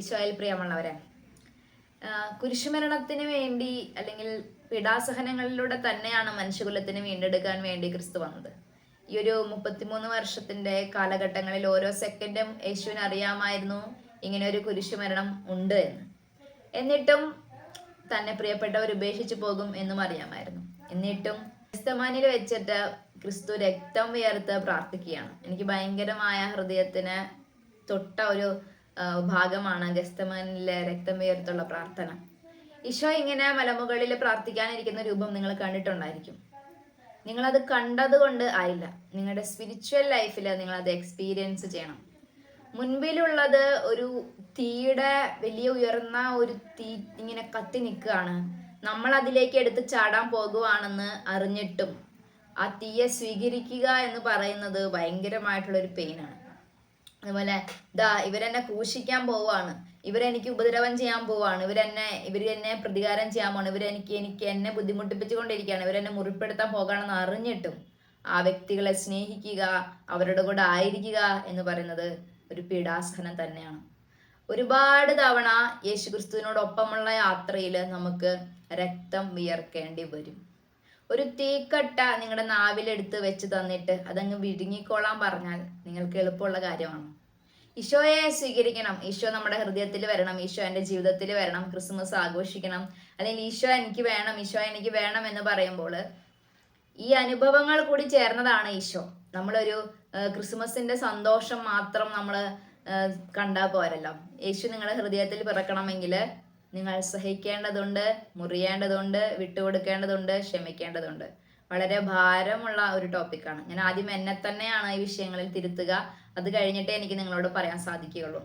ഈശോയിൽ പ്രിയമുള്ളവരെ കുരിശുമരണത്തിന് വേണ്ടി അല്ലെങ്കിൽ പീഡാസഹനങ്ങളിലൂടെ തന്നെയാണ് മനുഷ്യകുലത്തിന് വീണ്ടെടുക്കാൻ വേണ്ടി ക്രിസ്തു വന്നത്. ഈ ഒരു മുപ്പത്തിമൂന്ന് വർഷത്തിന്റെ കാലഘട്ടങ്ങളിൽ ഓരോ സെക്കൻഡും യേശുവിന് അറിയാമായിരുന്നു ഇങ്ങനെ ഒരു കുരിശുമരണം ഉണ്ട് എന്ന്. എന്നിട്ടും തന്നെ പ്രിയപ്പെട്ടവർ ഉപേക്ഷിച്ചു പോകും എന്നും അറിയാമായിരുന്നു. എന്നിട്ടും ക്രിസ്തമാനിൽ വെച്ചിട്ട് ക്രിസ്തു രക്തം വിയർത്ത് പ്രാർത്ഥിക്കുകയാണ്. എനിക്ക് ഭയങ്കരമായ ഹൃദയത്തിന് തൊട്ട ഒരു ഭാഗമാണ് ഗസ്തമനിലെ രക്തം വേർത്തുള്ള പ്രാർത്ഥന. ഈശോ ഇങ്ങനെ മലമുകളിൽ പ്രാർത്ഥിക്കാനിരിക്കുന്ന രൂപം നിങ്ങൾ കണ്ടിട്ടുണ്ടായിരിക്കും. നിങ്ങളത് കണ്ടത് കൊണ്ട് ആയില്ല. നിങ്ങളുടെ സ്പിരിച്വൽ ലൈഫിൽ നിങ്ങളത് എക്സ്പീരിയൻസ് ചെയ്യണം. മുൻപിലുള്ളത് ഒരു തീയുടെ വലിയ ഉയർന്ന ഒരു തീ ഇങ്ങനെ കത്തി നിൽക്കുകയാണ്. നമ്മൾ അതിലേക്ക് എടുത്ത് ചാടാൻ പോകുവാണെന്ന് അറിഞ്ഞിട്ടും ആ തീയെ സ്വീകരിക്കുക എന്ന് പറയുന്നത് ഭയങ്കരമായിട്ടുള്ള ഒരു പെയിനാണ് അതുപോലെ ദാ ഇവരെന്നെ ക്രൂശിക്കാൻ പോവാണ് ഇവരെനിക്ക് ഉപദ്രവം ചെയ്യാൻ പോവാണ് ഇവരെന്നെ ഇവർ എന്നെ പ്രതികാരം ചെയ്യാൻ പോവാണ് ഇവരെനിക്ക് എനിക്ക് എന്നെ ബുദ്ധിമുട്ടിപ്പിച്ചുകൊണ്ടിരിക്കുകയാണ്. ഇവരെന്നെ മുറിപ്പെടുത്താൻ പോകണമെന്ന് അറിഞ്ഞിട്ടും ആ വ്യക്തികളെ സ്നേഹിക്കുക അവരുടെ കൂടെ ആയിരിക്കുക എന്ന് പറയുന്നത് ഒരു പീഡാസഹനം തന്നെയാണ്. ഒരുപാട് തവണ യേശുക്രിസ്തുവിനോടൊപ്പമുള്ള യാത്രയിൽ നമുക്ക് രക്തം വിയർക്കേണ്ടി വരും. ഒരു തീക്കട്ട നിങ്ങളുടെ നാവിലെടുത്ത് വെച്ച് തന്നിട്ട് അതങ്ങ് വിഴുങ്ങിക്കോളാൻ പറഞ്ഞാൽ നിങ്ങൾക്ക് എളുപ്പമുള്ള കാര്യമാണ്. ഈശോയെ സ്വീകരിക്കണം. ഈശോ നമ്മുടെ ഹൃദയത്തിൽ വരണം. ഈശോ എന്റെ ജീവിതത്തിൽ വരണം. ക്രിസ്മസ് ആഘോഷിക്കണം. അല്ലെങ്കിൽ ഈശോ എനിക്ക് വേണം ഈശോ എനിക്ക് വേണം എന്ന് പറയുമ്പോൾ ഈ അനുഭവങ്ങൾ കൂടി ചേർന്നതാണ് ഈശോ. നമ്മളൊരു ക്രിസ്മസിന്റെ സന്തോഷം മാത്രം നമ്മൾ കണ്ടാൽ പോരല്ലോ. യേശു നിങ്ങളുടെ ഹൃദയത്തിൽ പിറക്കണമെങ്കിൽ നിങ്ങൾ സഹിക്കേണ്ടതുണ്ട് മുറിയേണ്ടതുണ്ട് വിട്ടുകൊടുക്കേണ്ടതുണ്ട് ക്ഷമിക്കേണ്ടതുണ്ട്. വളരെ ഭാരമുള്ള ഒരു ടോപ്പിക്കാണ് ഞാൻ ആദ്യം എന്നെ തന്നെയാണ് ഈ വിഷയങ്ങളിൽ തിരുത്തുക. അത് കഴിഞ്ഞിട്ടേ എനിക്ക് നിങ്ങളോട് പറയാൻ സാധിക്കുകയുള്ളൂ.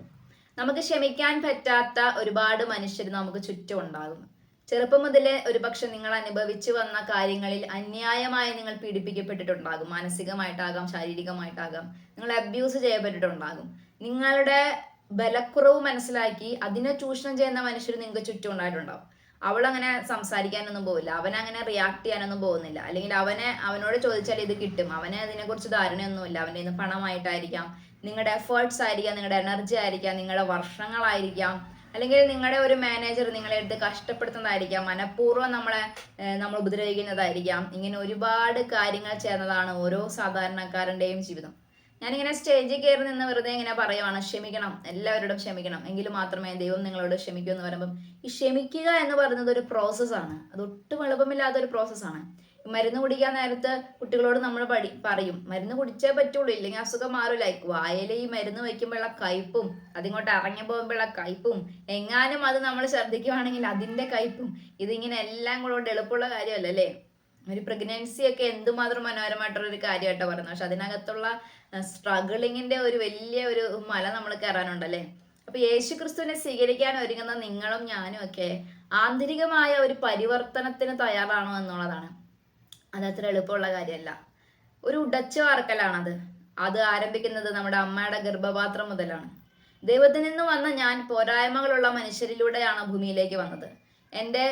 നമുക്ക് ക്ഷമിക്കാൻ പറ്റാത്ത ഒരുപാട് മനുഷ്യർ നമുക്ക് ചുറ്റും ഉണ്ടാകും ചെറുപ്പം മുതലേ ഒരുപക്ഷെ നിങ്ങൾ അനുഭവിച്ചു വന്ന കാര്യങ്ങളിൽ അന്യായമായി നിങ്ങൾ പീഡിപ്പിക്കപ്പെട്ടിട്ടുണ്ടാകും. മാനസികമായിട്ടാകാം ശാരീരികമായിട്ടാകാം. നിങ്ങൾ അബ്യൂസ് ചെയ്യപ്പെട്ടിട്ടുണ്ടാകും. നിങ്ങളുടെ ബലക്കുറവ് മനസ്സിലാക്കി അതിനെ ചൂഷണം ചെയ്യുന്ന മനുഷ്യർ നിങ്ങൾക്ക് ചുറ്റും ഉണ്ടായിട്ടുണ്ടാവും. അവൾ അങ്ങനെ സംസാരിക്കാനൊന്നും പോവില്ല. അവൻ അങ്ങനെ റിയാക്ട് ചെയ്യാനൊന്നും പോകുന്നില്ല. അല്ലെങ്കിൽ അവനെ അവനോട് ചോദിച്ചാൽ ഇത് കിട്ടും. അവന് അതിനെക്കുറിച്ച് ധാരണയൊന്നുമില്ല. അവന്റെ ഇന്ന് പണമായിട്ടായിരിക്കാം. നിങ്ങളുടെ എഫേർട്സ് ആയിരിക്കാം. നിങ്ങളുടെ എനർജി ആയിരിക്കാം. നിങ്ങളുടെ വർഷങ്ങളായിരിക്കാം. അല്ലെങ്കിൽ നിങ്ങളുടെ ഒരു മാനേജർ നിങ്ങളെ എടുത്ത് കഷ്ടപ്പെടുത്തുന്നതായിരിക്കാം. മനഃപൂർവം നമ്മളെ നമ്മൾ ഉപദ്രവിക്കുന്നതായിരിക്കാം. ഇങ്ങനെ ഒരുപാട് കാര്യങ്ങൾ ചേർന്നതാണ് ഓരോ സാധാരണക്കാരന്റെയും ജീവിതം. ഞാനിങ്ങനെ സ്റ്റേജിൽ കയറി നിന്ന് വെറുതെ ഇങ്ങനെ പറയുവാണ് ക്ഷമിക്കണം എല്ലാവരോടും ക്ഷമിക്കണം. എങ്കിൽ മാത്രമേ ദൈവം നിങ്ങളോട് ക്ഷമിക്കൂ എന്ന് പറയുമ്പം ഈ ക്ഷമിക്കുക എന്ന് പറയുന്നത് ഒരു പ്രോസസ്സാണ് അത് ഒട്ടും എളുപ്പമില്ലാത്ത ഒരു പ്രോസസ്സാണ് മരുന്ന് കുടിക്കാൻ നേരത്ത് കുട്ടികളോട് നമ്മൾ പഠി പറയും മരുന്ന് കുടിച്ചേ പറ്റുള്ളൂ ഇല്ലെങ്കിൽ അസുഖം മാറില്ല വായയിൽ ഈ മരുന്ന് വയ്ക്കുമ്പോഴുള്ള കയ്പും അതിങ്ങോട്ട് ഇറങ്ങി പോകുമ്പോഴുള്ള കയ്പും എങ്ങാനും അത് നമ്മൾ ശ്രദ്ധിക്കുവാണെങ്കിൽ അതിന്റെ കയ്പും ഇതിങ്ങനെ എല്ലാം കൂടെ എളുപ്പമുള്ള കാര്യമല്ല? അല്ലേ ഒരു പ്രഗ്നൻസി ഒക്കെ എന്തുമാത്രം മനോഹരമായിട്ടുള്ള ഒരു കാര്യമായിട്ടാണ് പറയുന്നത്. പക്ഷെ അതിനകത്തുള്ള സ്ട്രഗിളിങ്ങിന്റെ ഒരു വലിയ ഒരു മല നമ്മൾ കയറാനുണ്ടല്ലേ? അപ്പൊ യേശു ക്രിസ്തുവിനെ സ്വീകരിക്കാൻ ഒരുങ്ങുന്ന നിങ്ങളും ഞാനും ഒക്കെ ആന്തരികമായ ഒരു പരിവർത്തനത്തിന് തയ്യാറാണോ എന്നുള്ളതാണ്. അതത്ര എളുപ്പമുള്ള കാര്യമല്ല. ഒരു ഉടച്ചു വാർക്കലാണത്. അത് ആരംഭിക്കുന്നത് നമ്മുടെ അമ്മയുടെ ഗർഭപാത്രം മുതലാണ്. ദൈവത്തിൽ നിന്ന് വന്ന ഞാൻ പോരായ്മകളുള്ള മനുഷ്യരിലൂടെയാണ് ഭൂമിയിലേക്ക് വന്നത്. എന്റെ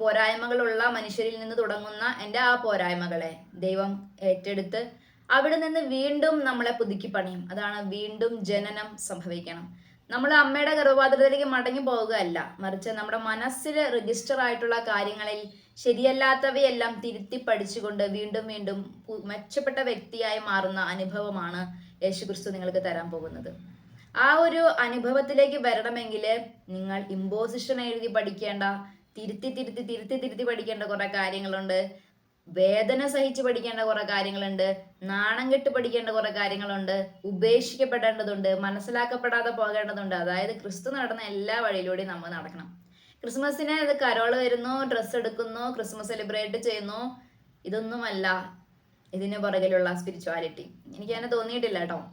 പോരായ്മകളുള്ള മനുഷ്യരിൽ നിന്ന് തുടങ്ങുന്ന എന്റെ ആ പോരായ്മകളെ ദൈവം ഏറ്റെടുത്ത് അവിടെ നിന്ന് വീണ്ടും നമ്മളെ പുതുക്കി പണിയും. അതാണ് വീണ്ടും ജനനം സംഭവിക്കണം. നമ്മൾ അമ്മയുടെ ഗർഭപാത്രത്തിലേക്ക് മടങ്ങി പോവുകയല്ല. മറിച്ച് നമ്മുടെ മനസ്സിൽ രജിസ്റ്റർ ആയിട്ടുള്ള കാര്യങ്ങളിൽ ശരിയല്ലാത്തവയെല്ലാം തിരുത്തി പഠിച്ചുകൊണ്ട് വീണ്ടും വീണ്ടും മെച്ചപ്പെട്ട വ്യക്തിയായി മാറുന്ന അനുഭവമാണ് യേശുക്രിസ്തു നിങ്ങൾക്ക് തരാൻ പോകുന്നത്. ആ ഒരു അനുഭവത്തിലേക്ക് വരണമെങ്കിൽ നിങ്ങൾ ഇമ്പോസിഷൻ എഴുതി പഠിക്കേണ്ട തിരുത്തി തിരുത്തി തിരുത്തി തിരുത്തി പഠിക്കേണ്ട കുറെ കാര്യങ്ങളുണ്ട്. വേദന സഹിച്ച് പഠിക്കേണ്ട കുറെ കാര്യങ്ങളുണ്ട്. നാണം കെട്ട് പഠിക്കേണ്ട കുറെ കാര്യങ്ങളുണ്ട്. ഉപേക്ഷിക്കപ്പെടേണ്ടതുണ്ട്. മനസ്സിലാക്കപ്പെടാതെ പോകേണ്ടതുണ്ട്. അതായത് ക്രിസ്തു നടന്ന എല്ലാ വഴിയിലൂടെയും നമ്മൾ നടക്കണം. ക്രിസ്മസിന് ഇത് കരോൾ വരുന്നു ഡ്രസ്സ് എടുക്കുന്നു ക്രിസ്മസ് സെലിബ്രേറ്റ് ചെയ്യുന്നു. ഇതൊന്നുമല്ല ഇതിന് പുറകിലുള്ള സ്പിരിച്വാലിറ്റി എനിക്ക് അങ്ങനെ തോന്നിയിട്ടില്ല കേട്ടോ.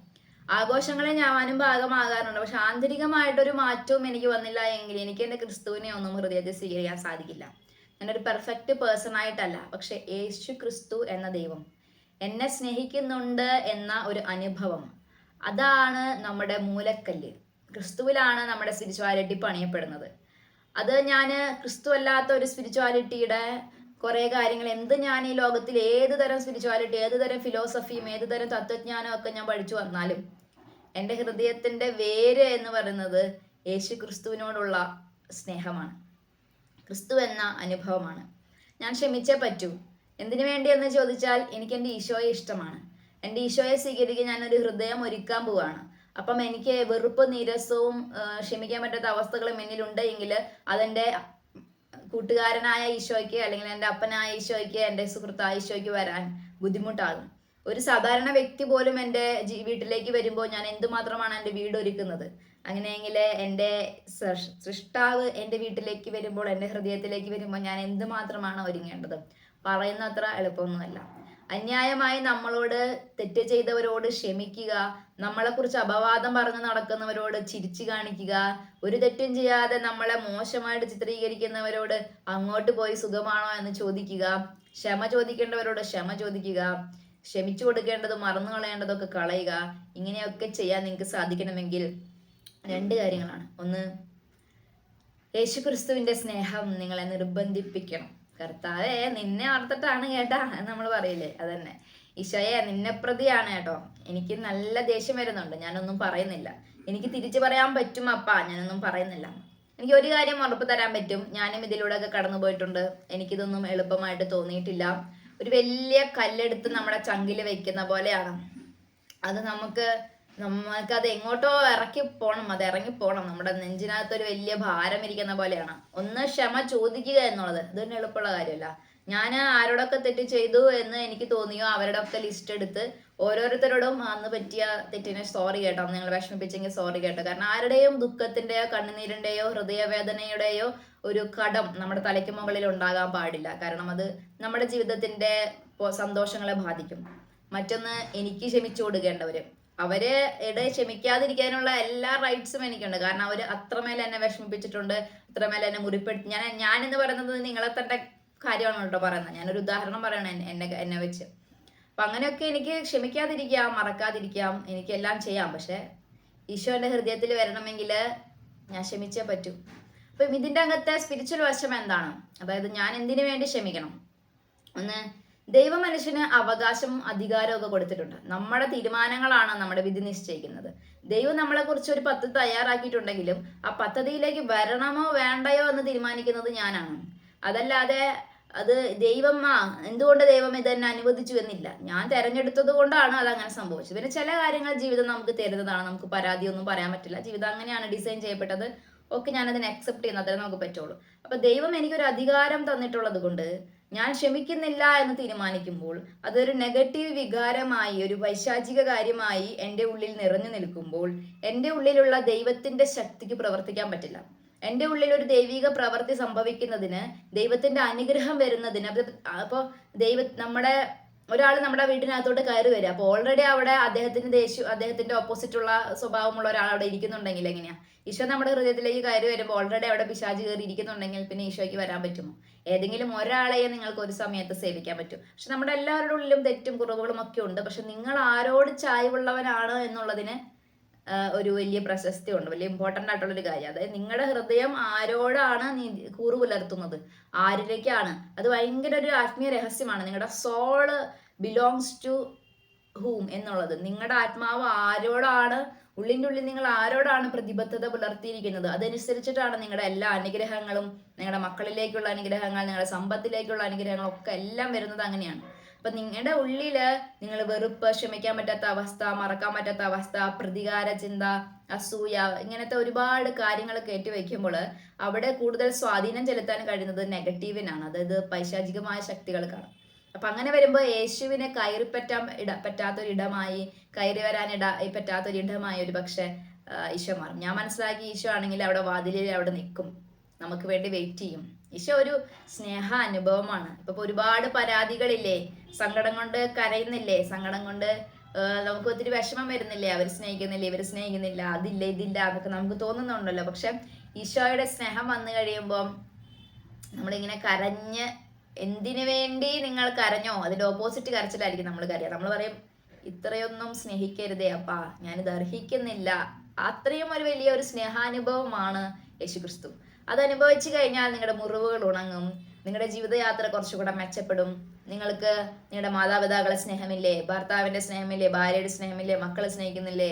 ആഘോഷങ്ങളിൽ ഞാനും ഭാഗമാകാറുണ്ട്. പക്ഷെ ആന്തരികമായിട്ടൊരു മാറ്റവും എനിക്ക് വന്നില്ല എങ്കിൽ എനിക്ക് എന്റെ ക്രിസ്തുവിനെ ഒന്നും ഹൃദയത്തിൽ സ്വീകരിക്കാൻ സാധിക്കില്ല. ഞാനൊരു പെർഫെക്റ്റ് പേഴ്സൺ ആയിട്ടല്ല. പക്ഷെ യേശു ക്രിസ്തു എന്ന ദൈവം എന്നെ സ്നേഹിക്കുന്നുണ്ട് എന്ന ഒരു അനുഭവം. അതാണ് നമ്മുടെ മൂലക്കല്ല്. ക്രിസ്തുവിലാണ് നമ്മുടെ സ്പിരിച്വാലിറ്റി പണിയപ്പെടുന്നത്. അത് ഞാൻ ക്രിസ്തു അല്ലാത്ത ഒരു സ്പിരിച്വാലിറ്റിയുടെ കുറേ കാര്യങ്ങൾ എന്ത് ഞാൻ ഈ ലോകത്തിൽ ഏത് തരം സ്പിരിച്വാലിറ്റി ഏത് തരം ഫിലോസഫിയും ഏത് തരം തത്വജ്ഞാനവും ഒക്കെ ഞാൻ പഠിച്ചു വന്നാലും എന്റെ ഹൃദയത്തിന്റെ വേര് എന്ന് പറയുന്നത് യേശു ക്രിസ്തുവിനോടുള്ള സ്നേഹമാണ്. ക്രിസ്തു എന്ന അനുഭവമാണ്. ഞാൻ ക്ഷമിച്ചേ പറ്റൂ. എന്തിനു വേണ്ടിയെന്ന് ചോദിച്ചാൽ എനിക്ക് എന്റെ ഈശോയെ ഇഷ്ടമാണ്. എന്റെ ഈശോയെ സ്വീകരിക്കാൻ ഞാനൊരു ഹൃദയം ഒരുക്കാൻ പോവാണ്. അപ്പം എനിക്ക് വെറുപ്പ് നീരസവും ക്ഷമിക്കാൻ പറ്റാത്ത അവസ്ഥകളും എന്നിലുണ്ട് എങ്കിൽ അതെന്റെ കൂട്ടുകാരനായ ഈശോയ്ക്ക് അല്ലെങ്കിൽ എന്റെ അപ്പനായ ഈശോയ്ക്ക് എന്റെ സുഹൃത്തായ ഈശോയ്ക്ക് വരാൻ ബുദ്ധിമുട്ടാകും. ഒരു സാധാരണ വ്യക്തി പോലും എന്റെ വീട്ടിലേക്ക് വരുമ്പോൾ ഞാൻ എന്തുമാത്രമാണ് എന്റെ വീട് ഒരുക്കുന്നത്? അങ്ങനെയെങ്കിൽ എന്റെ സൃഷ്- സൃഷ്ടാവ് എന്റെ വീട്ടിലേക്ക് വരുമ്പോൾ എന്റെ ഹൃദയത്തിലേക്ക് വരുമ്പോൾ ഞാൻ എന്തുമാത്രമാണ് ഒരുങ്ങേണ്ടത്? പറയുന്ന അത്ര എളുപ്പമൊന്നുമല്ല. അന്യായമായി നമ്മളോട് തെറ്റ് ചെയ്തവരോട് ക്ഷമിക്കുക നമ്മളെക്കുറിച്ച് അപവാദം പറഞ്ഞ് നടക്കുന്നവരോട് ചിരിച്ചു കാണിക്കുക ഒരു തെറ്റും ചെയ്യാതെ നമ്മളെ മോശമായിട്ട് ചിത്രീകരിക്കുന്നവരോട് അങ്ങോട്ട് പോയി സുഖമാണോ എന്ന് ചോദിക്കുക ക്ഷമ ചോദിക്കേണ്ടവരോട് ക്ഷമ ചോദിക്കുക ക്ഷമിച്ചു കൊടുക്കേണ്ടതും മറന്നു കളയേണ്ടതൊക്കെ കളയുക. ഇങ്ങനെയൊക്കെ ചെയ്യാൻ നിങ്ങൾക്ക് സാധിക്കണമെങ്കിൽ രണ്ട് കാര്യങ്ങളാണ്. ഒന്ന് യേശുക്രിസ്തുവിന്റെ സ്നേഹം നിങ്ങളെ നിർബന്ധിപ്പിക്കണം. കർത്താവെ നിന്നെ ഓർത്തിട്ടാണ് കേട്ടാ നമ്മൾ പറയില്ലേ? അതന്നെ. ഈശോയെ നിന്നെ പ്രതിയാണ് കേട്ടോ. എനിക്ക് നല്ല ദേഷ്യം വരുന്നുണ്ട്. ഞാനൊന്നും പറയുന്നില്ല. എനിക്ക് തിരിച്ചു പറയാൻ പറ്റും അപ്പാ. ഞാനൊന്നും പറയുന്നില്ല. എനിക്ക് ഒരു കാര്യം ഉറപ്പ് തരാൻ പറ്റും. ഞാനും ഇതിലൂടെ ഒക്കെ കടന്നു പോയിട്ടുണ്ട് എനിക്കിതൊന്നും എളുപ്പമായിട്ട് തോന്നിയിട്ടില്ല. ഒരു വലിയ കല്ലെടുത്ത് നമ്മുടെ ചങ്കിൽ വെക്കുന്ന പോലെയാണ്. അത് നമുക്ക് നമുക്ക് അത് എങ്ങോട്ടോ ഇറക്കി പോണം അത് ഇറങ്ങി പോണം. നമ്മുടെ നെഞ്ചിനകത്ത് ഒരു വലിയ ഭാരം ഇരിക്കുന്ന പോലെയാണ്. ഒന്ന് ക്ഷമ ചോദിക്കുക എന്നുള്ളത്. ഇതൊന്നും എളുപ്പമുള്ള കാര്യമല്ല. ഞാൻ ആരോടൊക്കെ തെറ്റ് ചെയ്തു എന്ന് എനിക്ക് തോന്നിയോ അവരുടെ ഒക്കെ ലിസ്റ്റ് എടുത്ത് ഓരോരുത്തരോടും അന്ന് പറ്റിയ തെറ്റിനെ സോറി കേട്ടോ നിങ്ങൾ വിഷമിപ്പിച്ചെങ്കിൽ സോറി കേട്ടോ. കാരണം ആരുടെയും ദുഃഖത്തിന്റെയോ കണ്ണുനീരിന്റെയോ ഹൃദയവേദനയുടെയോ ഒരു കടം നമ്മുടെ തലയ്ക്ക് മുകളിൽ ഉണ്ടാകാൻ പാടില്ല. കാരണം അത് നമ്മുടെ ജീവിതത്തിന്റെ സന്തോഷങ്ങളെ ബാധിക്കും. മറ്റൊന്ന് എനിക്ക് ക്ഷമിച്ചു കൊടുക്കേണ്ടവര്. അവർ ഇട ക്ഷമിക്കാതിരിക്കാനുള്ള എല്ലാ റൈറ്റ്സും എനിക്കുണ്ട്. കാരണം അവർ അത്രമേൽ എന്നെ വിഷമിപ്പിച്ചിട്ടുണ്ട് അത്രമേൽ എന്നെ മുറിപ്പെടുത്തി. ഞാൻ ഞാൻ എന്ന് പറയുന്നത് നിങ്ങളെ തന്നെ കാര്യമാണ് കേട്ടോ പറയുന്നത്. ഞാനൊരു ഉദാഹരണം പറയണം എന്നെ- എന്നെ എന്നെ വെച്ച്. അപ്പൊ അങ്ങനെയൊക്കെ എനിക്ക് ക്ഷമിക്കാതിരിക്കാം മറക്കാതിരിക്കാം എനിക്കെല്ലാം ചെയ്യാം. പക്ഷെ ഈശോന്റെ ഹൃദയത്തിൽ വരണമെങ്കിൽ ഞാൻ ക്ഷമിച്ചേ പറ്റൂ. അപ്പം ഇതിന്റെ അകത്തെ സ്പിരിച്വൽ വശം എന്താണ്? അതായത് ഞാൻ എന്തിനു വേണ്ടി ക്ഷമിക്കണം? ഒന്ന് ദൈവ മനുഷ്യന് അവകാശം അധികാരവും ഒക്കെ കൊടുത്തിട്ടുണ്ട്. നമ്മുടെ തീരുമാനങ്ങളാണ് നമ്മുടെ വിധി നിശ്ചയിക്കുന്നത്. ദൈവം നമ്മളെ കുറിച്ച് ഒരു പദ്ധതി തയ്യാറാക്കിയിട്ടുണ്ടെങ്കിലും ആ പദ്ധതിയിലേക്ക് വരണമോ വേണ്ടയോ എന്ന് തീരുമാനിക്കുന്നത് ഞാനാണ്. അതല്ലാതെ അത് ദൈവം ആ എന്തുകൊണ്ട് ദൈവം ഇതെന്നെ അനുവദിച്ചു എന്നില്ല? ഞാൻ തെരഞ്ഞെടുത്തത് കൊണ്ടാണ് അത് അങ്ങനെ സംഭവിച്ചത്. പിന്നെ ചില കാര്യങ്ങൾ ജീവിതം നമുക്ക് തരുന്നതാണ്. നമുക്ക് പരാതിയൊന്നും പറയാൻ പറ്റില്ല. ജീവിതം അങ്ങനെയാണ് ഡിസൈൻ ചെയ്യപ്പെട്ടത്. ഒക്കെ ഞാൻ അതിനെ അക്സെപ്റ്റ് ചെയ്യുന്ന. അതിനെ നമുക്ക് പറ്റുള്ളൂ. അപ്പൊ ദൈവം എനിക്കൊരു അധികാരം തന്നിട്ടുള്ളത് കൊണ്ട് ഞാൻ ക്ഷമിക്കുന്നില്ല എന്ന് തീരുമാനിക്കുമ്പോൾ അതൊരു നെഗറ്റീവ് വികാരമായി ഒരു വൈശാചിക കാര്യമായി എന്റെ ഉള്ളിൽ നിറഞ്ഞു നിൽക്കുമ്പോൾ എന്റെ ഉള്ളിലുള്ള ദൈവത്തിന്റെ ശക്തിക്ക് പ്രവർത്തിക്കാൻ പറ്റില്ല. എന്റെ ഉള്ളിൽ ഒരു ദൈവിക പ്രവൃത്തി സംഭവിക്കുന്നതിന് ദൈവത്തിന്റെ അനുഗ്രഹം വരുന്നതിന് അപ്പൊ അപ്പോൾ ദൈവ നമ്മുടെ ഒരാൾ നമ്മുടെ വീട്ടിനകത്തോട്ട് കയറി വരിക. അപ്പോൾ ഓൾറെഡി അവിടെ അദ്ദേഹത്തിന്റെ ദേഷ്യം അദ്ദേഹത്തിന്റെ ഓപ്പോസിറ്റുള്ള സ്വഭാവമുള്ള ഒരാൾ അവിടെ ഇരിക്കുന്നുണ്ടെങ്കിൽ എങ്ങനെയാ? ഈശോ നമ്മുടെ ഹൃദയത്തിലേക്ക് കയറി വരുമ്പോൾ ഓൾറെഡി അവിടെ പിശാജ് കയറി ഇരിക്കുന്നുണ്ടെങ്കിൽ പിന്നെ ഈശോയ്ക്ക് വരാൻ പറ്റുമോ? ഏതെങ്കിലും ഒരാളെയെ നിങ്ങൾക്ക് ഒരു സമയത്ത് സേവിക്കാൻ പറ്റും പക്ഷെ നമ്മുടെ എല്ലാവരുടെ ഉള്ളിലും തെറ്റും കുറവുകളും ഒക്കെ ഉണ്ട്. പക്ഷെ നിങ്ങൾ ആരോട് ചായ്വുള്ളവനാണ് എന്നുള്ളതിന് ഒരു വലിയ പ്രശസ്തി ഉണ്ട്. വലിയ ഇമ്പോർട്ടന്റ് ആയിട്ടുള്ള ഒരു കാര്യം. അതായത് നിങ്ങളുടെ ഹൃദയം ആരോടാണ് നീ കൂറു പുലർത്തുന്നത്? ആരിലേക്കാണ്? അത് ഭയങ്കര ഒരു ആത്മീയ രഹസ്യമാണ്. നിങ്ങളുടെ സോൾ ബിലോങ്സ് ടു ഹൂം എന്നുള്ളത്. നിങ്ങളുടെ ആത്മാവ് ആരോടാണ്? ഉള്ളിന്റെ ഉള്ളിൽ നിങ്ങൾ ആരോടാണ് പ്രതിബദ്ധത പുലർത്തിയിരിക്കുന്നത്? അതനുസരിച്ചിട്ടാണ് നിങ്ങളുടെ എല്ലാ അനുഗ്രഹങ്ങളും നിങ്ങളുടെ മക്കളിലേക്കുള്ള അനുഗ്രഹങ്ങൾ നിങ്ങളുടെ സമ്പത്തിലേക്കുള്ള അനുഗ്രഹങ്ങളൊക്കെ എല്ലാം വരുന്നത് അങ്ങനെയാണ്. അപ്പൊ നിങ്ങളുടെ ഉള്ളിൽ നിങ്ങൾ വെറുപ്പ് ക്ഷമിക്കാൻ പറ്റാത്ത അവസ്ഥ മറക്കാൻ പറ്റാത്ത അവസ്ഥ പ്രതികാര ചിന്ത അസൂയ ഇങ്ങനത്തെ ഒരുപാട് കാര്യങ്ങൾ കയറ്റി വയ്ക്കുമ്പോൾ അവിടെ കൂടുതൽ സ്വാധീനം ചെലുത്താൻ കഴിയുന്നത് നെഗറ്റീവിനാണ്. അതായത് പൈശാചികമായ ശക്തികൾക്കാണ് അപ്പൊ അങ്ങനെ വരുമ്പോൾ യേശുവിനെ കയറി പറ്റാൻ ഇട പറ്റാത്തൊരിടമായി കയറി വരാൻ ഇട പറ്റാത്തൊരിടമായി ഒരു പക്ഷെ ഈശോ മാറും. ഞാൻ മനസ്സിലാക്കി ഈശോ ആണെങ്കിൽ അവിടെ വാതിലിൽ അവിടെ നിൽക്കും. നമുക്ക് വേണ്ടി വെയിറ്റ് ചെയ്യും. ഈശോ ഒരു സ്നേഹ അനുഭവമാണ് ഇപ്പൊ ഒരുപാട് പരാതികളില്ലേ സങ്കടം കൊണ്ട് കരയുന്നില്ലേ? സങ്കടം കൊണ്ട് നമുക്ക് ഒത്തിരി വിഷമം വരുന്നില്ലേ? അവർ സ്നേഹിക്കുന്നില്ല? ഇവർ സ്നേഹിക്കുന്നില്ല. അതില്ല ഇതില്ല എന്നൊക്കെ നമുക്ക് തോന്നുന്നുണ്ടല്ലോ. പക്ഷെ ഈശോയുടെ സ്നേഹം വന്നു കഴിയുമ്പോൾ നമ്മളിങ്ങനെ കരഞ്ഞ് എന്തിനു വേണ്ടി നിങ്ങൾ കരഞ്ഞോ? അതിന്റെ ഓപ്പോസിറ്റ് കരച്ചിലായിരിക്കും നമ്മൾ കരയുക. നമ്മൾ പറയും ഇത്രയൊന്നും സ്നേഹിക്കരുതേ അപ്പാ. ഞാനിത് അർഹിക്കുന്നില്ല. അത്രയും ഒരു വലിയ ഒരു സ്നേഹാനുഭവമാണ് യേശുക്രിസ്തു. അത് അനുഭവിച്ചു കഴിഞ്ഞാൽ നിങ്ങളുടെ മുറിവുകൾ ഉണങ്ങും. നിങ്ങളുടെ ജീവിതയാത്ര കുറച്ചുകൂടെ മെച്ചപ്പെടും. നിങ്ങൾക്ക് നിങ്ങളുടെ മാതാപിതാക്കളെ സ്നേഹമില്ലേ? ഭർത്താവിന്റെ സ്നേഹമില്ലേ? ഭാര്യയുടെ സ്നേഹമില്ലേ? മക്കളെ സ്നേഹിക്കുന്നില്ലേ?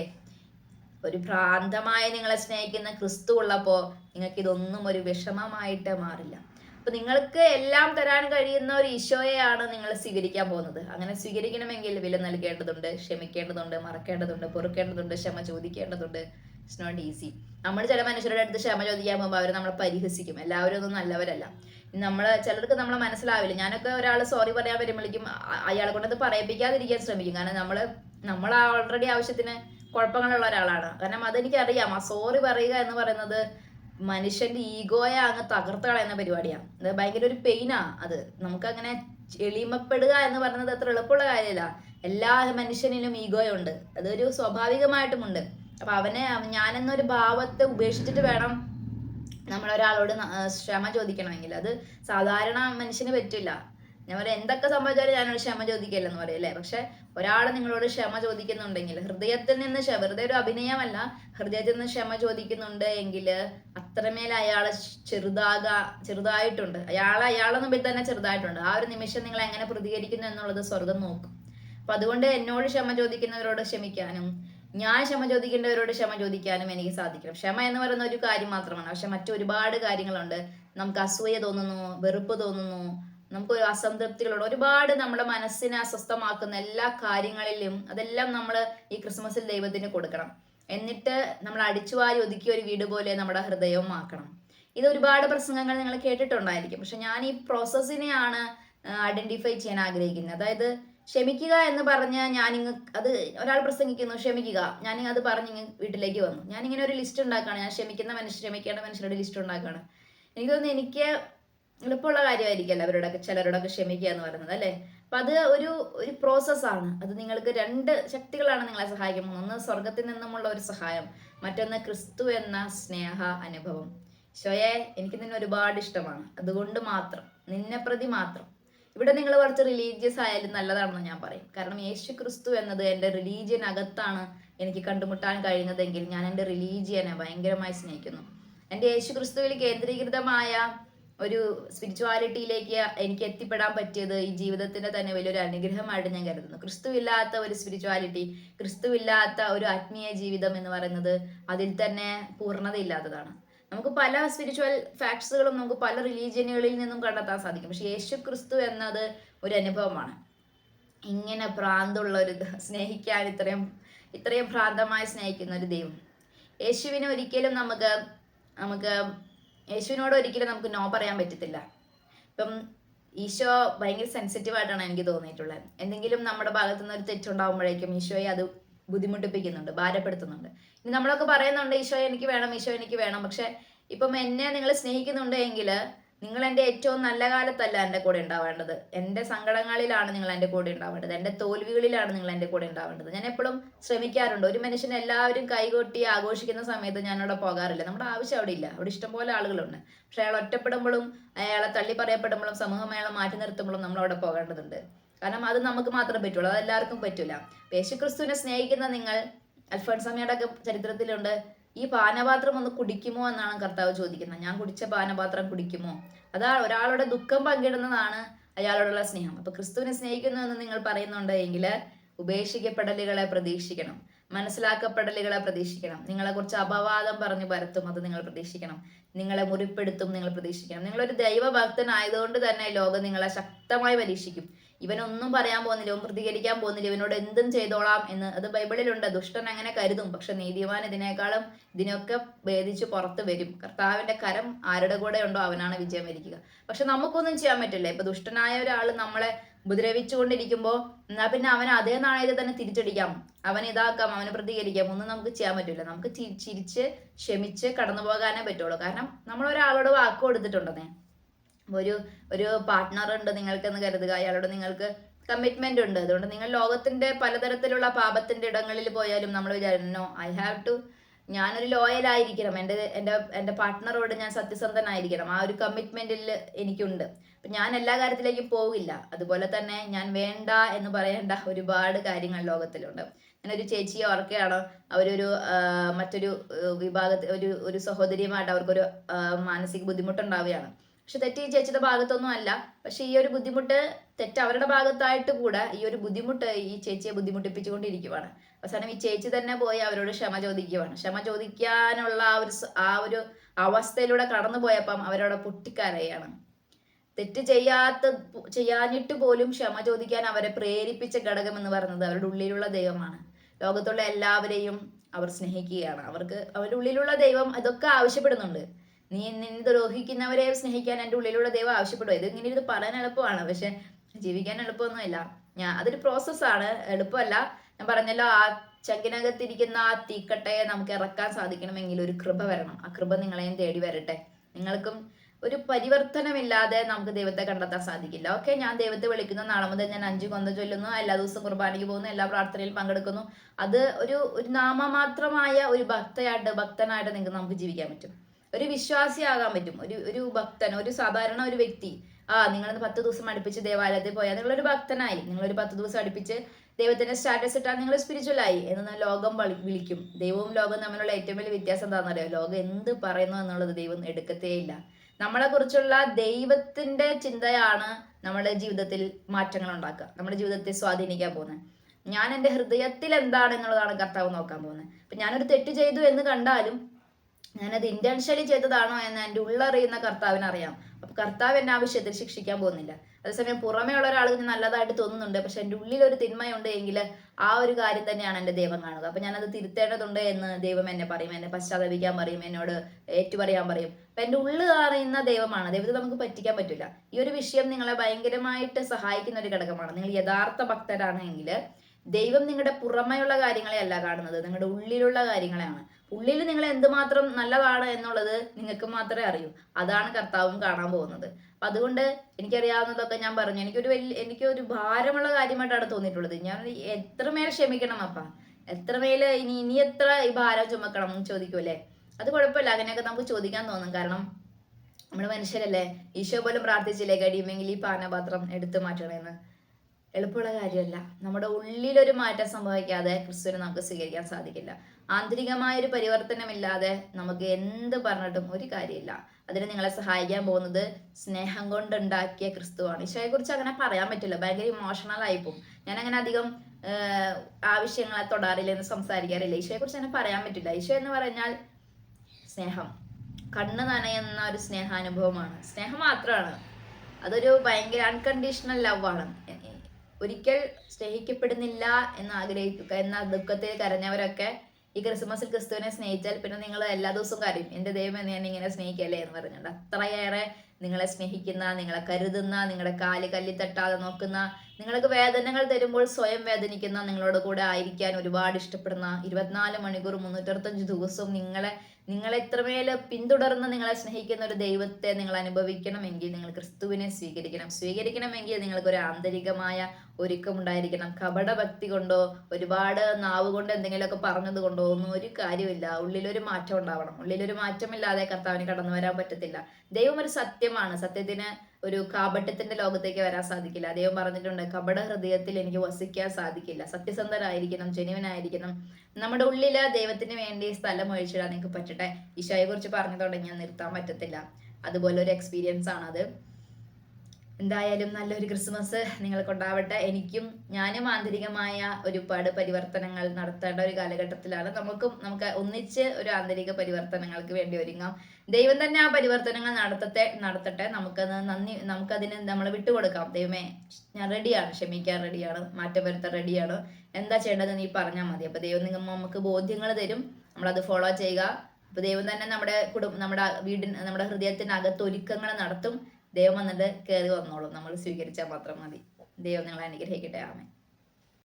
ഒരു ഭ്രാന്തമായി നിങ്ങളെ സ്നേഹിക്കുന്ന ക്രിസ്തു ഉള്ളപ്പോൾ നിങ്ങൾക്ക് ഇതൊന്നും ഒരു വിഷമമായിട്ട് മാറില്ല. അപ്പൊ നിങ്ങൾക്ക് എല്ലാം തരാൻ കഴിയുന്ന ഒരു ഈശോയെയാണ് നിങ്ങൾ സ്വീകരിക്കാൻ പോകുന്നത്. അങ്ങനെ സ്വീകരിക്കണമെങ്കിൽ വില നൽകേണ്ടതുണ്ട് ക്ഷമിക്കേണ്ടതുണ്ട് മറക്കേണ്ടതുണ്ട് പൊറുക്കേണ്ടതുണ്ട് ക്ഷമ ചോദിക്കേണ്ടതുണ്ട്. ഇറ്റ്സ് നോട്ട് ഈസി നമ്മൾ ചില മനുഷ്യരുടെ അടുത്ത് ക്ഷമ ചോദിക്കാൻ പോകുമ്പോൾ അവർ നമ്മളെ പരിഹസിക്കും. എല്ലാവരും ഒന്നും നല്ലവരല്ല. നമ്മൾ ചിലർക്ക് നമ്മളെ മനസ്സിലാവില്ല. ഞാനൊക്കെ ഒരാൾ സോറി പറയാൻ വരുമ്പോഴേക്കും അയാളെ കൊണ്ട് അത് പറയിപ്പിക്കാതിരിക്കാൻ ശ്രമിക്കും. കാരണം നമ്മൾ നമ്മൾ ഓൾറെഡി ആവശ്യത്തിന് കുഴപ്പങ്ങളുള്ള ഒരാളാണ്. കാരണം അതെനിക്കറിയാം. ആ സോറി പറയുക എന്ന് പറയുന്നത് മനുഷ്യന്റെ ഈഗോയെ അങ്ങ് തകർത്ത് കളയുന്ന പരിപാടിയാണ്. അത് ഭയങ്കര ഒരു പെയിനാ അത്. നമുക്ക് അങ്ങനെ എളിമപ്പെടുക എന്ന് പറയുന്നത് അത്ര എളുപ്പമുള്ള കാര്യമല്ല. എല്ലാ മനുഷ്യനിലും ഈഗോയുണ്ട് അതൊരു സ്വാഭാവികമായിട്ടുമുണ്ട്. അപ്പൊ അവനെ ഞാനെന്നൊരു ഭാവത്തെ ഉപേക്ഷിച്ചിട്ട് വേണം നമ്മൾ ഒരാളോട് ക്ഷമ ചോദിക്കണമെങ്കിൽ. അത് സാധാരണ മനുഷ്യന് പറ്റില്ല. ഞാൻ പറയാം എന്തൊക്കെ സംഭവിച്ചാലും ഞാനൊരു ക്ഷമ ചോദിക്കില്ലെന്ന് പറയും അല്ലേ? പക്ഷെ ഒരാൾ നിങ്ങളോട് ക്ഷമ ചോദിക്കുന്നുണ്ടെങ്കിൽ ഹൃദയത്തിൽ നിന്ന് വെറുതെ ഒരു അഭിനയമല്ല ഹൃദയത്തിൽ നിന്ന് ക്ഷമ ചോദിക്കുന്നുണ്ട് എങ്കിൽ അത്രമേൽ അയാൾ ചെറുതാകാ ചെറുതായിട്ടുണ്ട്. അയാൾ അയാളെ മുമ്പിൽ തന്നെ ചെറുതായിട്ടുണ്ട്. ആ ഒരു നിമിഷം നിങ്ങൾ എങ്ങനെ പ്രതികരിക്കുന്നു എന്നുള്ളത് സ്വർഗം നോക്കും. അപ്പൊ അതുകൊണ്ട് എന്നോട് ക്ഷമ ചോദിക്കുന്നവരോട് ക്ഷമിക്കാനും ഞാൻ ക്ഷമ ചോദിക്കേണ്ടവരോട് ക്ഷമ ചോദിക്കാനും എനിക്ക് സാധിക്കണം. ക്ഷമ എന്ന് പറയുന്ന ഒരു കാര്യം മാത്രമാണ്. പക്ഷെ മറ്റൊരുപാട് കാര്യങ്ങളുണ്ട്. നമുക്ക് അസൂയ തോന്നുന്നു വെറുപ്പ് തോന്നുന്നു നമുക്ക് അസംതൃപ്തികളുണ്ട്. ഒരുപാട് നമ്മുടെ മനസ്സിനെ അസ്വസ്ഥമാക്കുന്ന എല്ലാ കാര്യങ്ങളിലും അതെല്ലാം നമ്മൾ ഈ ക്രിസ്മസിൽ ദൈവത്തിന് കൊടുക്കണം. എന്നിട്ട് നമ്മൾ അടിച്ചുവാരി ഒതുക്കിയ ഒരു വീട് പോലെ നമ്മുടെ ഹൃദയവും ആക്കണം. ഇത് ഒരുപാട് പ്രസംഗങ്ങൾ നിങ്ങൾ കേട്ടിട്ടുണ്ടായിരിക്കും. പക്ഷെ ഞാൻ ഈ പ്രോസസ്സിനെയാണ് ഐഡന്റിഫൈ ചെയ്യാൻ ആഗ്രഹിക്കുന്നത്. അതായത് ക്ഷമിക്കുക എന്ന് പറഞ്ഞ് ഞാനിങ്ങ് അത് ഒരാൾ പ്രസംഗിക്കുന്നു ക്ഷമിക്കുക. ഞാൻ അത് പറഞ്ഞ് ഇങ്ങ് വീട്ടിലേക്ക് വന്നു. ഞാനിങ്ങനെ ഒരു ലിസ്റ്റ് ഉണ്ടാക്കുകയാണ്. ഞാൻ ക്ഷമിക്കുന്ന മനുഷ്യർ ക്ഷമിക്കേണ്ട മനുഷ്യരുടെ ലിസ്റ്റ് ഉണ്ടാക്കുകയാണ്. എനിക്ക് തോന്നുന്നു എനിക്ക് എളുപ്പമുള്ള കാര്യമായിരിക്കല്ല അവരോടൊക്കെ ചിലരോടൊക്കെ ക്ഷമിക്കുക എന്ന് പറയുന്നത് അല്ലേ? അപ്പൊ അത് ഒരു ഒരു പ്രോസസ്സാണ് അത് നിങ്ങൾക്ക് രണ്ട് ശക്തികളാണ് നിങ്ങളെ സഹായിക്കുന്നത്. ഒന്ന് സ്വർഗത്തിൽ നിന്നുമുള്ള ഒരു സഹായം മറ്റൊന്ന് ക്രിസ്തു എന്ന സ്നേഹ അനുഭവം. ശോയെ എനിക്ക് നിന്നെ ഒരുപാട് ഇഷ്ടമാണ്. അതുകൊണ്ട് മാത്രം നിന്നെ പ്രതി മാത്രം. ഇവിടെ നിങ്ങൾ കുറച്ച് റിലീജിയസ് ആയാലും നല്ലതാണെന്ന് ഞാൻ പറയും. കാരണം യേശു ക്രിസ്തു എന്നത് എന്റെ റിലീജിയൻ അകത്താണ് എനിക്ക് കണ്ടുമുട്ടാൻ കഴിയുന്നതെങ്കിൽ ഞാൻ എന്റെ റിലീജിയനെ ഭയങ്കരമായി സ്നേഹിക്കുന്നു. എന്റെ യേശു ക്രിസ്തുവിൽ കേന്ദ്രീകൃതമായ ഒരു സ്പിരിച്വാലിറ്റിയിലേക്ക് എനിക്ക് എത്തിപ്പെടാൻ പറ്റിയത് ഈ ജീവിതത്തിന്റെ തന്നെ വലിയൊരു അനുഗ്രഹമായിട്ട് ഞാൻ കരുതുന്നു. ക്രിസ്തുവില്ലാത്ത ഒരു സ്പിരിച്വാലിറ്റി ക്രിസ്തുവില്ലാത്ത ഒരു ആത്മീയ ജീവിതം എന്ന് പറയുന്നത് അതിൽ തന്നെ പൂർണതയില്ലാത്തതാണ്. നമുക്ക് പല സ്പിരിച്വൽ ഫാക്ട്സുകളും നമുക്ക് പല റിലീജിയനുകളിൽ നിന്നും കണ്ടെത്താൻ സാധിക്കും. പക്ഷെ യേശു ക്രിസ്തു എന്നത് ഒരു അനുഭവമാണ്. ഇങ്ങനെ ഭ്രാന്തുള്ള ഒരു സ്നേഹിക്കാൻ ഇത്രയും ഇത്രയും ഭ്രാന്തമായി സ്നേഹിക്കുന്ന ഒരു ദൈവം. യേശുവിനെ ഒരിക്കലും നമുക്ക് നമുക്ക് യേശുവിനോട് ഒരിക്കലും നമുക്ക് നോ പറയാൻ പറ്റത്തില്ല. ഇപ്പം ഈശോ ഭയങ്കര സെൻസിറ്റീവ് ആയിട്ടാണ് എനിക്ക് തോന്നിയിട്ടുള്ളത്. എന്തെങ്കിലും നമ്മുടെ ഭാഗത്തുനിന്ന് ഒരു തെറ്റുണ്ടാകുമ്പോഴേക്കും ഈശോയെ അത് ബുദ്ധിമുട്ടിപ്പിക്കുന്നുണ്ട് ഭാരപ്പെടുത്തുന്നുണ്ട്. ഇനി നമ്മളൊക്കെ പറയുന്നുണ്ട് ഈശോ എനിക്ക് വേണം ഈശോ എനിക്ക് വേണം. പക്ഷെ ഇപ്പം എന്നെ നിങ്ങൾ സ്നേഹിക്കുന്നുണ്ട് എങ്കിൽ നിങ്ങൾ എന്റെ ഏറ്റവും നല്ല കാലത്തല്ല എന്റെ കൂടെ ഉണ്ടാവേണ്ടത്. എന്റെ സങ്കടങ്ങളിലാണ് നിങ്ങൾ എന്റെ കൂടെ ഉണ്ടാവേണ്ടത്. എന്റെ തോൽവികളിലാണ് നിങ്ങൾ എന്റെ കൂടെ ഉണ്ടാവേണ്ടത്. ഞാൻ എപ്പോഴും ശ്രമിക്കാറുണ്ട്. ഒരു മനുഷ്യൻ എല്ലാവരും കൈകൊട്ടി ആഘോഷിക്കുന്ന സമയത്ത് ഞാൻ അവിടെ പോകാറില്ല. നമ്മുടെ ആവശ്യം അവിടെ ഇല്ല. അവിടെ ഇഷ്ടംപോലെ ആളുകളുണ്ട്. പക്ഷെ അയാൾ ഒറ്റപ്പെടുമ്പോഴും അയാളെ തള്ളി പറയപ്പെടുമ്പോഴും സമൂഹം അയാളെ മാറ്റി നിർത്തുമ്പോഴും നമ്മൾ അവിടെ പോകേണ്ടതുണ്ട്. കാരണം അത് നമുക്ക് മാത്രമേ പറ്റുള്ളൂ അത് എല്ലാവർക്കും പറ്റൂല. യേശുക്രിസ്തുവിനെ സ്നേഹിക്കുന്ന നിങ്ങൾ അൽഫൻസ് ഒക്കെ ചരിത്രത്തിലുണ്ട് ഈ പാനപാത്രം ഒന്ന് കുടിക്കുമോ എന്നാണ് കർത്താവ് ചോദിക്കുന്നത്. ഞാൻ കുടിച്ച പാനപാത്രം കുടിക്കുമോ? അതാ ഒരാളുടെ ദുഃഖം പങ്കിടുന്നതാണ് അയാളോടുള്ള സ്നേഹം. അപ്പൊ ക്രിസ്തുവിനെ സ്നേഹിക്കുന്നു എന്ന് നിങ്ങൾ പറയുന്നുണ്ട് എങ്കിൽ ഉപേക്ഷിക്കപ്പെടലുകളെ പ്രതീക്ഷിക്കണം. മനസ്സിലാക്കപ്പെടലുകളെ പ്രതീക്ഷിക്കണം. നിങ്ങളെ കുറിച്ച് അപവാദം പറഞ്ഞു പരത്തും അത് നിങ്ങൾ പ്രതീക്ഷിക്കണം. നിങ്ങളെ മുറിപ്പെടുത്തും നിങ്ങൾ പ്രതീക്ഷിക്കണം. നിങ്ങളൊരു ദൈവഭക്തനായതുകൊണ്ട് തന്നെ ലോകം നിങ്ങളെ ശക്തമായി പരീക്ഷിക്കും. ഇവനൊന്നും പറയാൻ പോകുന്നില്ല. ഇവൻ പ്രതികരിക്കാൻ പോകുന്നില്ല. ഇവനോട് എന്തും ചെയ്തോളാം എന്ന് അത് ബൈബിളിലുണ്ട്. ദുഷ്ടൻ അങ്ങനെ കരുതും. പക്ഷെ നീതിമാൻ ഇതിനേക്കാളും ഇതിനൊക്കെ ഭേദിച്ച് പുറത്ത് വരും. കർത്താവിന്റെ കരം ആരുടെ കൂടെ ഉണ്ടോ അവനാണ് വിജയം വരിക്കുക. പക്ഷെ നമുക്കൊന്നും ചെയ്യാൻ പറ്റില്ല. ഇപ്പൊ ദുഷ്ടനായ ഒരാൾ നമ്മളെ ഉപദ്രവിച്ചുകൊണ്ടിരിക്കുമ്പോൾ എന്നാ പിന്നെ അവൻ അതേ നാണയത്തിൽ തന്നെ തിരിച്ചടിക്കാം. അവൻ ഇതാക്കാം അവന് പ്രതികരിക്കാം. ഒന്നും നമുക്ക് ചെയ്യാൻ പറ്റില്ല നമുക്ക് ചിരിച്ച് ക്ഷമിച്ച് കടന്നു പോകാനേ പറ്റുള്ളൂ. കാരണം നമ്മൾ ഒരാളോട് വാക്ക് കൊടുത്തിട്ടുണ്ടെന്നേ. ഒരു ഒരു പാർട്ട്ണർ ഉണ്ട് നിങ്ങൾക്കെന്ന് കരുതുക. അയാളോട് നിങ്ങൾക്ക് കമ്മിറ്റ്മെന്റ് ഉണ്ട്. അതുകൊണ്ട് നിങ്ങൾ ലോകത്തിന്റെ പലതരത്തിലുള്ള പാപത്തിന്റെ ഇടങ്ങളിൽ പോയാലും നമ്മൾ വിചാരിക്കുന്നു ഐ ഹാവ് ടു ഞാനൊരു ലോയൽ ആയിരിക്കണം എന്റെ എന്റെ എന്റെ പാർട്ട്ണറോട് ഞാൻ സത്യസന്ധനായിരിക്കണം. ആ ഒരു കമ്മിറ്റ്മെന്റിൽ എനിക്കുണ്ട്. അപ്പം ഞാൻ എല്ലാ കാര്യത്തിലേക്കും പോകില്ല അതുപോലെ തന്നെ ഞാൻ വേണ്ട എന്ന് പറയേണ്ട ഒരുപാട് കാര്യങ്ങൾ ലോകത്തിലുണ്ട്. ഞാനൊരു ചേച്ചിയെ ഓർക്കുകയാണ്. അവരൊരു മറ്റൊരു വിഭാഗത്തിൽ ഒരു ഒരു സഹോദരിയുമായിട്ട് അവർക്കൊരു മാനസിക ബുദ്ധിമുട്ടുണ്ടാവുകയാണ്. പക്ഷെ തെറ്റ് ഈ ചേച്ചിയുടെ ഭാഗത്തൊന്നും അല്ല. പക്ഷെ ഈ ഒരു ബുദ്ധിമുട്ട് തെറ്റ് അവരുടെ ഭാഗത്തായിട്ട് കൂടെ ഈ ഒരു ബുദ്ധിമുട്ട് ഈ ചേച്ചിയെ ബുദ്ധിമുട്ടിപ്പിച്ചുകൊണ്ടിരിക്കുവാണ്. അവസാനം ഈ ചേച്ചി തന്നെ പോയി അവരോട് ക്ഷമ ചോദിക്കുവാണ്. ക്ഷമ ചോദിക്കാനുള്ള ആ ഒരു ആ ഒരു അവസ്ഥയിലൂടെ കടന്നു പോയപ്പം അവരവിടെ പൊട്ടിക്കരയാണ്. തെറ്റ് ചെയ്യാത്ത ചെയ്യാഞ്ഞിട്ട് പോലും ക്ഷമ ചോദിക്കാൻ അവരെ പ്രേരിപ്പിച്ച ഘടകം എന്ന് പറയുന്നത് അവരുടെ ഉള്ളിലുള്ള ദൈവമാണ്. ലോകത്തുള്ള എല്ലാവരെയും അവർ സ്നേഹിക്കുകയാണ്. അവർക്ക് അവരുടെ ഉള്ളിലുള്ള ദൈവം അതൊക്കെ ആവശ്യപ്പെടുന്നുണ്ട്. നീ നിന്നെ ദ്രോഹിക്കുന്നവരെ സ്നേഹിക്കാൻ എന്റെ ഉള്ളിലുള്ള ദൈവം ആവശ്യപ്പെടും ഇത് ഇങ്ങനെ ഇത് പറയാൻ എളുപ്പമാണ്. പക്ഷെ ജീവിക്കാൻ എളുപ്പമൊന്നുമില്ല. ഞാൻ അതൊരു പ്രോസസ്സാണ് എളുപ്പമല്ല. ഞാൻ പറഞ്ഞല്ലോ ആ ചകിനകത്തിരിക്കുന്ന ആ തീക്കട്ടയെ നമുക്ക് ഇറക്കാൻ സാധിക്കണമെങ്കിൽ ഒരു കൃപ വരണം. ആ കൃപ നിങ്ങളെയും തേടി വരട്ടെ. നിങ്ങൾക്കും ഒരു പരിവർത്തനമില്ലാതെ നമുക്ക് ദൈവത്തെ കണ്ടെത്താൻ സാധിക്കില്ല. ഓക്കെ ഞാൻ ദൈവത്തെ വിളിക്കുന്നു. നാളെ മുതൽ ഞാൻ അഞ്ചു കൊന്ത ചൊല്ലുന്നു. എല്ലാ ദിവസവും കുർബാനയ്ക്ക് പോകുന്നു. എല്ലാ പ്രാർത്ഥനയിൽ പങ്കെടുക്കുന്നു. അത് ഒരു ഒരു നാമമാത്രമായ ഒരു ഭക്തയായിട്ട് ഭക്തനായിട്ട് നിങ്ങൾക്ക് നമുക്ക് ജീവിക്കാൻ പറ്റും. ഒരു വിശ്വാസിയാകാൻ പറ്റും. ഒരു ഒരു ഭക്തൻ ഒരു സാധാരണ ഒരു വ്യക്തി. ആ നിങ്ങളൊന്ന് പത്ത് ദിവസം അടുപ്പിച്ച് ദേവാലയത്തിൽ പോയാൽ നിങ്ങളൊരു ഭക്തനായി. നിങ്ങളൊരു പത്ത് ദിവസം അടുപ്പിച്ച് ദൈവത്തിന്റെ സ്റ്റാറ്റസ് ഇട്ടാൽ നിങ്ങൾ സ്പിരിച്വൽ ആയി എന്ന് ലോകം വിളിക്കും. ദൈവവും ലോകവും തമ്മിലുള്ള ഏറ്റവും വലിയ വ്യത്യാസം എന്താണെന്ന് അറിയാം ലോകം എന്ത് പറയുന്നു എന്നുള്ളത് ദൈവം എടുക്കത്തേ ഇല്ല. നമ്മളെ കുറിച്ചുള്ള ദൈവത്തിന്റെ ചിന്തയാണ് നമ്മുടെ ജീവിതത്തിൽ മാറ്റങ്ങൾ ഉണ്ടാക്കുക. നമ്മുടെ ജീവിതത്തെ സ്വാധീനിക്കാൻ പോകുന്നത്. ഞാൻ എന്റെ ഹൃദയത്തിൽ എന്താണ് എന്നുള്ളതാണ് കർത്താവ് നോക്കാൻ പോകുന്നത്. അപ്പൊ ഞാനൊരു തെറ്റ് ചെയ്തു എന്ന് കണ്ടാലും ഞാനത് ഇന്റൻഷ്യലി ചെയ്തതാണോ എന്ന് എന്റെ ഉള്ളറിയുന്ന കർത്താവിന് അറിയാം അപ്പൊ കർത്താവ് എന്നെ ആ വിഷയത്തിൽ ശിക്ഷിക്കാൻ പോകുന്നില്ല. അതേസമയം ഉള്ള ഒരാൾക്ക് നല്ലതായിട്ട് തോന്നുന്നുണ്ട്. പക്ഷെ എന്റെ ഉള്ളിൽ ഒരു തിന്മയുണ്ട് എങ്കിൽ ആ ഒരു കാര്യം തന്നെയാണ് എന്റെ ദൈവം കാണുക. അപ്പൊ ഞാനത് തിരുത്തേണ്ടതുണ്ട് എന്ന് ദൈവം എന്നെ പറയും. എന്നെ പശ്ചാത്തപിക്കാൻ പറയും. എന്നോട് ഏറ്റുപറയാൻ പറയും. അപ്പൊ എന്റെ ഉള്ളിൽ അറിയുന്ന ദൈവമാണ്. ദൈവത്തെ നമുക്ക് പറ്റിക്കാൻ പറ്റില്ല. ഈ ഒരു വിഷയം നിങ്ങളെ ഭയങ്കരമായിട്ട് സഹായിക്കുന്ന ഒരു ഘടകമാണ്. നിങ്ങൾ യഥാർത്ഥ ഭക്തരാണെങ്കിൽ ദൈവം നിങ്ങളുടെ പുറമെയുള്ള കാര്യങ്ങളെ അല്ല കാണുന്നത്. നിങ്ങളുടെ ഉള്ളിലുള്ള കാര്യങ്ങളെയാണ്. ഉള്ളിൽ നിങ്ങൾ എന്തുമാത്രം നല്ലതാണ് എന്നുള്ളത് നിങ്ങൾക്ക് മാത്രമേ അറിയൂ. അതാണ് കർത്താവും കാണാൻ പോകുന്നത്. അപ്പൊ അതുകൊണ്ട് എനിക്കറിയാവുന്നതൊക്കെ ഞാൻ പറഞ്ഞു. എനിക്കൊരു വലിയ എനിക്കൊരു ഭാരമുള്ള കാര്യമായിട്ടാണ് തോന്നിയിട്ടുള്ളത്. ഞാൻ എത്രമേൽ ക്ഷമിക്കണം അപ്പ? എത്രമേൽ ഇനി ഇനി എത്ര ഈ ഭാരം ചുമക്കണം എന്ന് ചോദിക്കൂലേ അത് കുഴപ്പമില്ല. അങ്ങനെയൊക്കെ നമുക്ക് ചോദിക്കാൻ തോന്നും. കാരണം നമ്മൾ മനുഷ്യരല്ലേ? ഈശോ പോലും പ്രാർത്ഥിച്ചില്ലേ? കഴിയുമെങ്കിൽ ഈ പാനപാത്രം എടുത്തു മാറ്റണമെന്ന് എളുപ്പമുള്ള കാര്യമല്ല. നമ്മുടെ ഉള്ളിലൊരു മാറ്റം സംഭവിക്കാതെ ക്രിസ്തുവിനെ നമുക്ക് സ്വീകരിക്കാൻ സാധിക്കില്ല. ആന്തരികമായൊരു പരിവർത്തനമില്ലാതെ നമുക്ക് എന്ത് പറഞ്ഞിട്ടും ഒരു കാര്യമില്ല. അതിന് നിങ്ങളെ സഹായിക്കാൻ പോകുന്നത് സ്നേഹം കൊണ്ടുണ്ടാക്കിയ ക്രിസ്തുവാണ്. ഈശോയെക്കുറിച്ച് അങ്ങനെ പറയാൻ പറ്റില്ല. ഭയങ്കര ഇമോഷണൽ ആയിപ്പോവും ഞാൻ അങ്ങനെ അധികം ആവശ്യങ്ങളെ തൊടാറില്ല എന്ന് സംസാരിക്കാറില്ല. ഈശോയെക്കുറിച്ച് അങ്ങനെ പറയാൻ പറ്റില്ല. ഈശോ എന്ന് പറഞ്ഞാൽ സ്നേഹം. കണ്ണ് നനയുന്ന ഒരു സ്നേഹാനുഭവമാണ്. സ്നേഹം മാത്രമാണ്. അതൊരു ഭയങ്കര അൺകണ്ടീഷണൽ ലവ് ആണ്. ഒരിക്കൽ സ്നേഹിക്കപ്പെടുന്നില്ല എന്ന് ആഗ്രഹിക്കുക എന്ന ദുഃഖത്തിൽ കരഞ്ഞവരൊക്കെ ഈ ക്രിസ്മസിൽ ക്രിസ്തുവിനെ സ്നേഹിച്ചാൽ പിന്നെ നിങ്ങൾ എല്ലാ ദിവസവും കരയും. എന്റെ ദൈവം എന്നെ ഇങ്ങനെ സ്നേഹിക്കല്ലേ? എന്ന് പറഞ്ഞിട്ടുണ്ട്. അത്രയേറെ നിങ്ങളെ സ്നേഹിക്കുന്ന നിങ്ങളെ കരുതുന്ന നിങ്ങളുടെ കാൽ കല്ലിത്തട്ടാതെ നോക്കുന്ന നിങ്ങൾക്ക് വേദനകൾ തരുമ്പോൾ സ്വയം വേദനിക്കുന്ന നിങ്ങളോട് കൂടെ ആയിരിക്കാൻ ഒരുപാട് ഇഷ്ടപ്പെടുന്ന ഇരുപത്തിനാല് മണിക്കൂർ മുന്നൂറ്ററുപത്തഞ്ച് ദിവസവും നിങ്ങളെ നിങ്ങളെ ഇത്രമേൽ പിന്തുടർന്ന് നിങ്ങളെ സ്നേഹിക്കുന്ന ഒരു ദൈവത്തെ നിങ്ങൾ അനുഭവിക്കണമെങ്കിൽ നിങ്ങൾ ക്രിസ്തുവിനെ സ്വീകരിക്കണം. സ്വീകരിക്കണമെങ്കിൽ നിങ്ങൾക്ക് ഒരു ആന്തരികമായ ഒരുക്കം ഉണ്ടായിരിക്കണം. കപട ഭക്തി കൊണ്ടോ ഒരുപാട് നാവ് കൊണ്ട് എന്തെങ്കിലുമൊക്കെ പറഞ്ഞത് കൊണ്ടോ ഒന്നും ഒരു കാര്യമില്ല. ഉള്ളിലൊരു മാറ്റം ഉണ്ടാവണം. ഉള്ളിലൊരു മാറ്റമില്ലാതെ കർത്താവിന് കടന്നു വരാൻ പറ്റത്തില്ല. ദൈവം ഒരു സത്യമാണ്. സത്യത്തിന് ഒരു കാപട്യത്തിന്റെ ലോകത്തേക്ക് വരാൻ സാധിക്കില്ല. അദ്ദേഹം പറഞ്ഞിട്ടുണ്ട് കപട ഹൃദയത്തിൽ എനിക്ക് വസിക്കാൻ സാധിക്കില്ല. സത്യസന്ധരായിരിക്കണം ജനുവനായിരിക്കണം. നമ്മുടെ ഉള്ളിൽ ദൈവത്തിന് വേണ്ടി സ്ഥലം ഒഴിച്ചിടാൻ നിങ്ങൾക്ക് പറ്റട്ടെ? ഈശോയെ കുറിച്ച് പറഞ്ഞു തുടങ്ങിയാൽ നിർത്താൻ പറ്റത്തില്ല. അതുപോലെ ഒരു എക്സ്പീരിയൻസ് ആണത്. എന്തായാലും നല്ലൊരു ക്രിസ്മസ് നിങ്ങൾക്കുണ്ടാവട്ടെ. എനിക്കും ഞാനും ആന്തരികമായ ഒരുപാട് പരിവർത്തനങ്ങൾ നടത്തേണ്ട ഒരു കാലഘട്ടത്തിലാണ്. നമുക്കും നമുക്ക് ഒന്നിച്ച് ഒരു ആന്തരിക പരിവർത്തനങ്ങൾക്ക് വേണ്ടി ഒരുങ്ങാം. ദൈവം തന്നെ ആ പരിവർത്തനങ്ങൾ നടത്തത്തെ നടത്തട്ടെ. നമുക്കത് നന്ദി നമുക്കതിന് നമ്മൾ വിട്ടുകൊടുക്കാം. ദൈവമേ ഞാൻ റെഡിയാണ് ക്ഷമിക്കാൻ റെഡിയാണ് മാറ്റം വരുത്താൻ റെഡിയാണ് എന്താ ചെയ്യേണ്ടത് നീ പറഞ്ഞാൽ മതി. അപ്പൊ ദൈവം നിങ്ങൾ നമുക്ക് ബോധ്യങ്ങൾ തരും. നമ്മളത് ഫോളോ ചെയ്യുക. അപ്പൊ ദൈവം തന്നെ നമ്മുടെ കുടും നമ്മുടെ വീടിന് നമ്മുടെ ഹൃദയത്തിനകത്ത് ഒരുക്കങ്ങൾ നടത്തും. ദൈവം വന്നിട്ട് കയറി വന്നോളും. നമ്മൾ സ്വീകരിച്ചാൽ മാത്രം മതി. ദൈവം നിങ്ങളെ അനുഗ്രഹിക്കട്ടെ. ആമേ